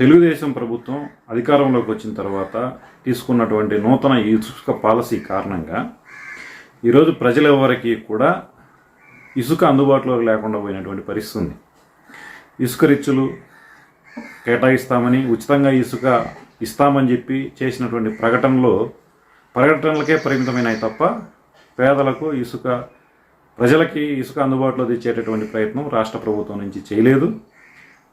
తెలుగుదేశం ప్రభుత్వం అధికారంలోకి వచ్చిన తర్వాత తీసుకున్నటువంటి నూతన ఇసుక పాలసీ కారణంగా ఈరోజు ప్రజలెవరికి కూడా ఇసుక అందుబాటులో లేకుండా పోయినటువంటి పరిస్థితి ఉంది. ఇసుక రిచ్చులు కేటాయిస్తామని ఉచితంగా ఇసుక ఇస్తామని చెప్పి చేసినటువంటి ప్రకటనలో ప్రకటనలకే పరిమితమైనవి తప్ప పేదలకు ఇసుక ప్రజలకి ఇసుక అందుబాటులో తెచ్చేటటువంటి ప్రయత్నం రాష్ట్ర ప్రభుత్వం నుంచి చేయలేదు.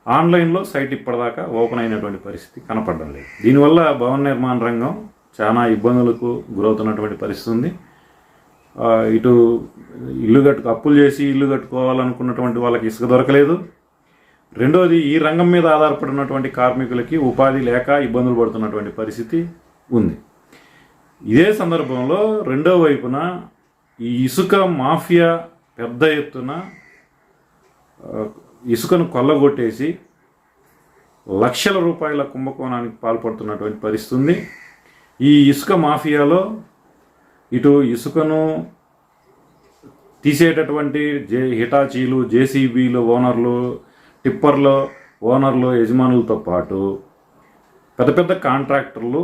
ఆన్లైన్లో సైట్ ఇప్పటిదాకా ఓపెన్ అయినటువంటి పరిస్థితి కనపడడం లేదు. దీనివల్ల భవన నిర్మాణ రంగం చాలా ఇబ్బందులకు గురవుతున్నటువంటి పరిస్థితి ఉంది. ఇటు ఇల్లు కట్టుకు అప్పులు చేసి ఇల్లు కట్టుకోవాలనుకున్నటువంటి వాళ్ళకి ఇసుక దొరకలేదు. రెండోది ఈ రంగం మీద ఆధారపడినటువంటి కార్మికులకి ఉపాధి లేక ఇబ్బందులు పడుతున్నటువంటి పరిస్థితి ఉంది. ఇదే సందర్భంలో రెండో వైపున ఈ ఇసుక మాఫియా పెద్ద ఎత్తున ఇసుకను కొల్లగొట్టేసి లక్షల రూపాయల కుంభకోణానికి పాల్పడుతున్నటువంటి పరిస్థితి ఉంది. ఈ ఇసుక మాఫియాలో ఇటు ఇసుకను తీసేటటువంటి జే హిటాచీలు జేసీబీలు ఓనర్లు టిప్పర్లు ఓనర్లు యజమానులతో పాటు పెద్ద పెద్ద కాంట్రాక్టర్లు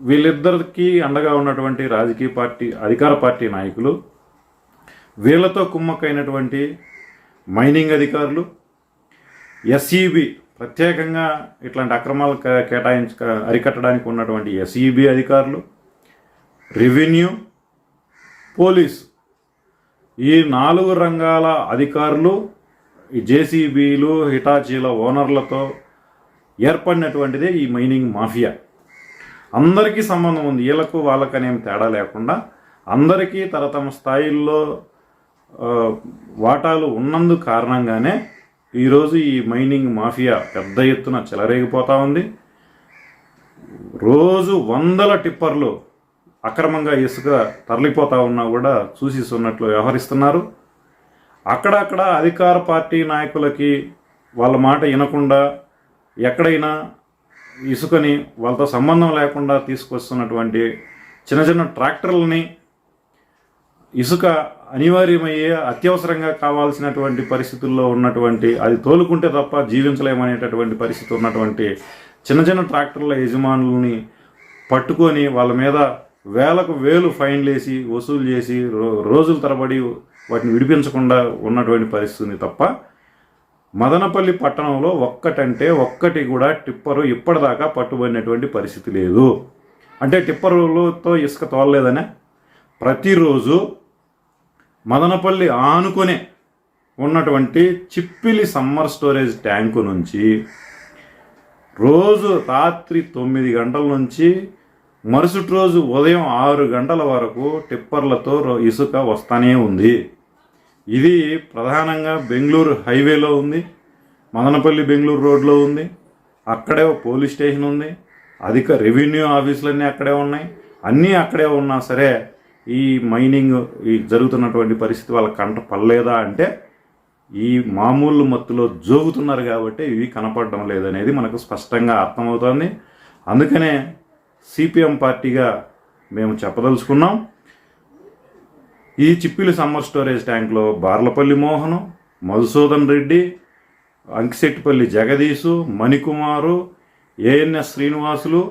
వీళ్ళిద్దరికి అండగా ఉన్నటువంటి రాజకీయ పార్టీ అధికార పార్టీ నాయకులు వీళ్ళతో కుమ్మక్కైనటువంటి మైనింగ్ అధికారులు ఎస్ఈబి ప్రత్యేకంగా ఇట్లాంటి అక్రమాలు కేటాయించ అరికట్టడానికి ఉన్నటువంటి ఎస్ఈబి అధికారులు రెవెన్యూ పోలీస్ ఈ నాలుగు రంగాల అధికారులు ఈ జేసీబీలు హిటాచీల ఓనర్లతో ఏర్పడినటువంటిదే ఈ మైనింగ్ మాఫియా. అందరికీ సంబంధం ఉంది. వీళ్ళకు వాళ్ళకనేం తేడా లేకుండా అందరికీ తరతమ స్థాయిల్లో వాటాలు ఉన్నందు కారణంగానే ఈరోజు ఈ మైనింగ్ మాఫియా పెద్ద ఎత్తున చెలరేగిపోతూ ఉంది. రోజు వందల టిప్పర్లు అక్రమంగా ఇసుక తరలిపోతా ఉన్నా కూడా చూసి వ్యవహరిస్తున్నారు. అక్కడక్కడ అధికార పార్టీ నాయకులకి వాళ్ళ మాట వినకుండా ఎక్కడైనా ఇసుకని వాళ్ళతో సంబంధం లేకుండా తీసుకొస్తున్నటువంటి చిన్న చిన్న ట్రాక్టర్లని ఇసుక అనివార్యమయ్యే అత్యవసరంగా కావాల్సినటువంటి పరిస్థితుల్లో ఉన్నటువంటి అది తోలుకుంటే తప్ప జీవించలేమనేటటువంటి పరిస్థితి ఉన్నటువంటి చిన్న చిన్న ట్రాక్టర్ల యజమానుల్ని పట్టుకొని వాళ్ళ మీద వేలకు వేలు ఫైన్లు వేసి వసూలు చేసి రో- రోజుల తరబడి వాటిని విడిపించకుండా ఉన్నటువంటి పరిస్థితి తప్ప మదనపల్లి పట్టణంలో ఒక్కటంటే ఒక్కటి కూడా టిప్పరు ఇప్పటిదాకా పట్టుబడినటువంటి పరిస్థితి లేదు. అంటే టిప్పరులతో ఇసుక తోలలేదనే? ప్రతిరోజు మదనపల్లి ఆనుకునే ఉన్నటువంటి చిప్పిలి సమ్మర్ స్టోరేజ్ ట్యాంకు నుంచి రోజు రాత్రి తొమ్మిది గంటల నుంచి మరుసటి రోజు ఉదయం ఆరు గంటల వరకు టిప్పర్లతో రో- ఇసుక వస్తానే ఉంది. ఇది ప్రధానంగా బెంగళూరు హైవేలో ఉంది మదనపల్లి బెంగళూరు రోడ్లో ఉంది అక్కడే పోలీస్ స్టేషన్ ఉంది అధిక రెవెన్యూ ఆఫీసులన్నీ అక్కడే ఉన్నాయి అన్నీ అక్కడే ఉన్నా సరే ఈ మైనింగ్ ఈ జరుగుతున్నటువంటి పరిస్థితి వాళ్ళ కంట పడలేదా అంటే ఈ మామూలు మత్తులో జోగుతున్నారు కాబట్టి ఇవి కనపడడం లేదనేది మనకు స్పష్టంగా అర్థమవుతోంది. అందుకనే సిపిఎం పార్టీగా మేము చెప్పదలుచుకున్నాం. ఈ చిప్పిలి సమ్మర్ స్టోరేజ్ ట్యాంక్లో బార్లపల్లి మోహను మధుసూదన్ రెడ్డి అంకిశెట్టిపల్లి జగదీశు మణికుమారు ఏఎన్ఎస్ శ్రీనివాసులు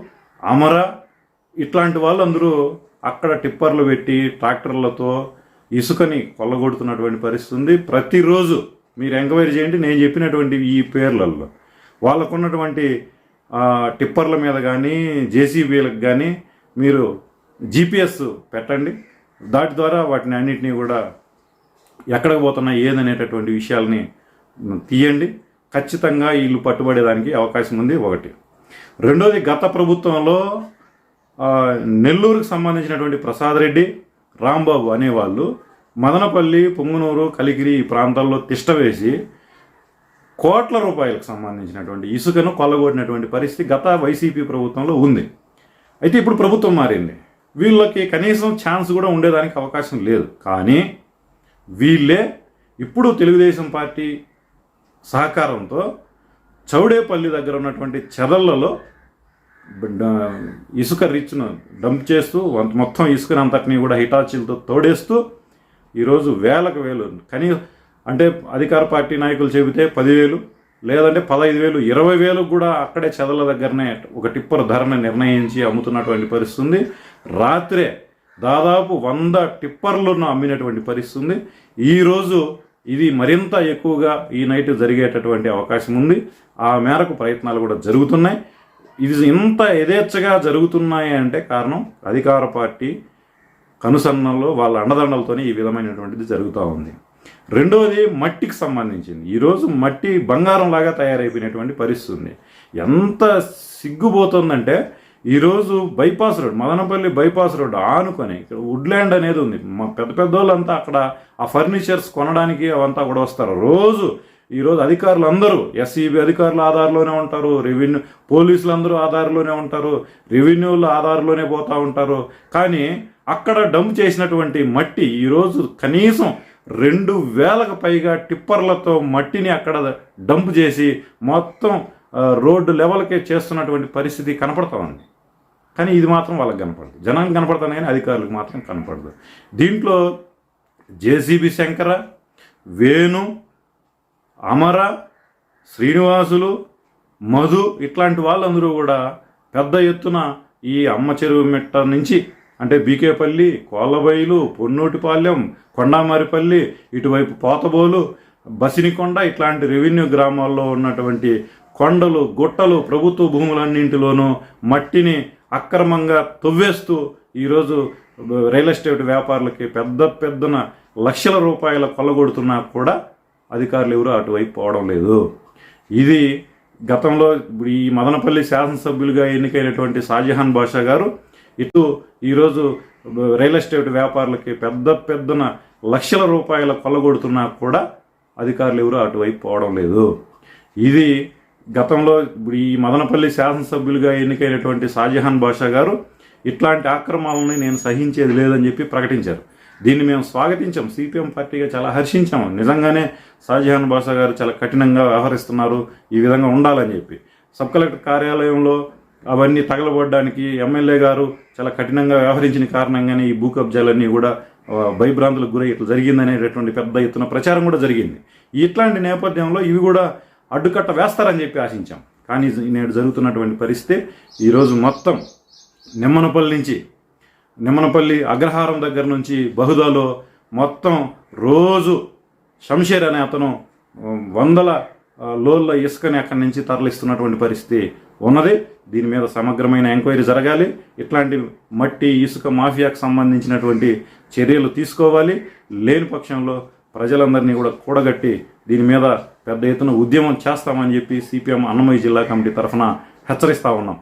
అమర ఇట్లాంటి వాళ్ళందరూ అక్కడ టిప్పర్లు పెట్టి ట్రాక్టర్లతో ఇసుకని కొల్లగొడుతున్నటువంటి పరిస్థితి ఉంది. ప్రతిరోజు మీరు ఎంక్వైరీ చేయండి నేను చెప్పినటువంటి ఈ పేర్లలో. వాళ్ళకున్నటువంటి టిప్పర్ల మీద కానీ జేసీబీలకు కానీ మీరు జీపీఎస్ పెట్టండి. దాటి ద్వారా వాటిని అన్నిటినీ కూడా ఎక్కడికి పోతున్నాయి ఏదనేటటువంటి విషయాల్ని తీయండి. ఖచ్చితంగా వీళ్ళు పట్టుబడేదానికి అవకాశం ఉంది ఒకటి. రెండోది గత ప్రభుత్వంలో నెల్లూరుకు సంబంధించినటువంటి ప్రసాద్ రెడ్డి రాంబాబు అనేవాళ్ళు మదనపల్లి పొంగునూరు కలిగిరి ఈ ప్రాంతాల్లో తిష్టవేసి కోట్ల రూపాయలకు సంబంధించినటువంటి ఇసుకను కొల్లగొట్టినటువంటి పరిస్థితి గత వైసీపీ ప్రభుత్వంలో ఉంది. అయితే ఇప్పుడు ప్రభుత్వం మారింది. వీళ్ళకి కనీసం ఛాన్స్ కూడా ఉండేదానికి అవకాశం లేదు. కానీ వీళ్ళే ఇప్పుడు తెలుగుదేశం పార్టీ సహకారంతో చౌడేపల్లి దగ్గర ఉన్నటువంటి చెదళ్ళలో ఇసుక రిచ్ను డంప్ చేస్తూ మొత్తం ఇసుకను అంతటినీ కూడా హిటాచీలతో తోడేస్తూ ఈరోజు వేలకు వేలు కనీ అంటే అధికార పార్టీ నాయకులు చెబితే పదివేలు లేదంటే పదహైదు వేలు ఇరవై వేలు కూడా అక్కడే చెదల దగ్గరనే ఒక టిప్పర్ ధరను నిర్ణయించి అమ్ముతున్నటువంటి పరిస్థితి రాత్రే దాదాపు వంద టిప్పర్లను అమ్మినటువంటి పరిస్థితి ఈరోజు ఇది మరింత ఎక్కువగా ఈ నైట్ జరిగేటటువంటి అవకాశం ఉంది. ఆ మేరకు ప్రయత్నాలు కూడా జరుగుతున్నాయి. ఇది ఇంత యథేచ్ఛగా జరుగుతున్నాయి అంటే కారణం అధికార పార్టీ కనుసన్నల్లో వాళ్ళ అండదండలతోనే ఈ విధమైనటువంటిది జరుగుతూ ఉంది. రెండవది మట్టికి సంబంధించింది. ఈరోజు మట్టి బంగారం లాగా తయారైపోయినటువంటి పరిస్థితి ఉంది. ఎంత సిగ్గుపోతుందంటే ఈరోజు bypass road Madanapalle bypass road ఆనుకొని ఇక్కడ వుడ్ల్యాండ్ అనేది ఉంది. మా పెద్ద పెద్ద వాళ్ళంతా అక్కడ ఆ ఫర్నిచర్స్ కొనడానికి అవంతా కూడా వస్తారు. రోజు ఈరోజు అధికారులు అందరూ ఎస్సీబీ అధికారులు ఆధార్లోనే ఉంటారు రెవెన్యూ పోలీసులు అందరూ ఆధార్లోనే ఉంటారు రెవెన్యూలు ఆధార్లోనే పోతూ ఉంటారు. కానీ అక్కడ డంప్ చేసినటువంటి మట్టి ఈరోజు కనీసం రెండు వేలకు పైగా టిప్పర్లతో మట్టిని అక్కడ డంప్ చేసి మొత్తం రోడ్డు లెవెల్కే చేస్తున్నటువంటి పరిస్థితి కనపడతా ఉంది. కానీ ఇది మాత్రం వాళ్ళకి కనపడదు. జనానికి కనపడుతుంది కానీ అధికారులకు మాత్రం కనపడదు. దీంట్లో జేసీబీ శంకర వేణు అమర శ్రీనివాసులు మధు ఇట్లాంటి వాళ్ళందరూ కూడా పెద్ద ఎత్తున ఈ అమ్మ చెరువు మిట్ట నుంచి అంటే బీకేపల్లి కోళ్ళబైలు పొన్నోటిపాలెం కొండామారిపల్లి ఇటువైపు పోతబోలు బసినికొండ ఇట్లాంటి రెవెన్యూ గ్రామాల్లో ఉన్నటువంటి కొండలు గుట్టలు ప్రభుత్వ భూములన్నింటిలోనూ మట్టిని అక్రమంగా తవ్వేస్తూ ఈరోజు రియల్ ఎస్టేట్ వ్యాపారులకి పెద్ద పెద్దన లక్షల రూపాయల కొల్లగొడుతున్నా కూడా అధికారులు ఎవరు అటువైపు పోవడం లేదు. ఇది గతంలో ఇప్పుడు ఈ మదనపల్లి శాసనసభ్యులుగా ఎన్నికైనటువంటి షాజహాన్ బాషా గారు ఇటు ఈరోజు రియల్ ఎస్టేట్ వ్యాపారులకి పెద్ద పెద్దన లక్షల రూపాయల కొల్లగొడుతున్నా కూడా అధికారులు ఎవరు అటువైపు పోవడం లేదు. ఇది గతంలో ఇప్పుడు ఈ మదనపల్లి శాసనసభ్యులుగా ఎన్నికైనటువంటి షాజహాన్ బాషా గారు ఇట్లాంటి ఆక్రమాలని నేను సహించేది లేదని చెప్పి ప్రకటించారు. దీన్ని మేము స్వాగతించాం. సిపిఎం పార్టీగా చాలా హర్షించాము నిజంగానే షాజహాన్ బాషా గారు చాలా కఠినంగా వ్యవహరిస్తున్నారు. ఈ విధంగా ఉండాలని చెప్పి. సబ్ కలెక్టర్ కార్యాలయంలో అవన్నీ తగలబడడానికి ఎమ్మెల్యే గారు చాలా కఠినంగా వ్యవహరించిన కారణంగానే ఈ భూ కబ్జాలన్నీ కూడా భయభ్రాంతులకు గురై ఇట్లా జరిగిందనేటటువంటి పెద్ద ఎత్తున ప్రచారం కూడా జరిగింది. ఇట్లాంటి నేపథ్యంలో ఇవి కూడా అడ్డుకట్ట వేస్తారని చెప్పి ఆశించాం. కానీ నేడు జరుగుతున్నటువంటి పరిస్థితి ఈరోజు మొత్తం నిమ్మనపల్లి నుంచి నిమ్మనపల్లి అగ్రహారం దగ్గర నుంచి బహుదాలో మొత్తం రోజు శంషేర్ అనే అతను వందల లోళ్ళ లోల్ల ఇసుకని అక్కడి నుంచి తరలిస్తున్నటువంటి పరిస్థితి ఉన్నది. దీని మీద సమగ్రమైన ఎంక్వైరీ జరగాలి. ఇట్లాంటి మట్టి ఇసుక మాఫియాకు సంబంధించినటువంటి చర్యలు తీసుకోవాలి. లేని పక్షంలో ప్రజలందరినీ కూడా కూడగట్టి దీని మీద పెద్ద ఎత్తున ఉద్యమం చేస్తామని చెప్పి సిపిఎం అన్నమయ్య జిల్లా కమిటీ తరఫున హెచ్చరిస్తా ఉన్నాం.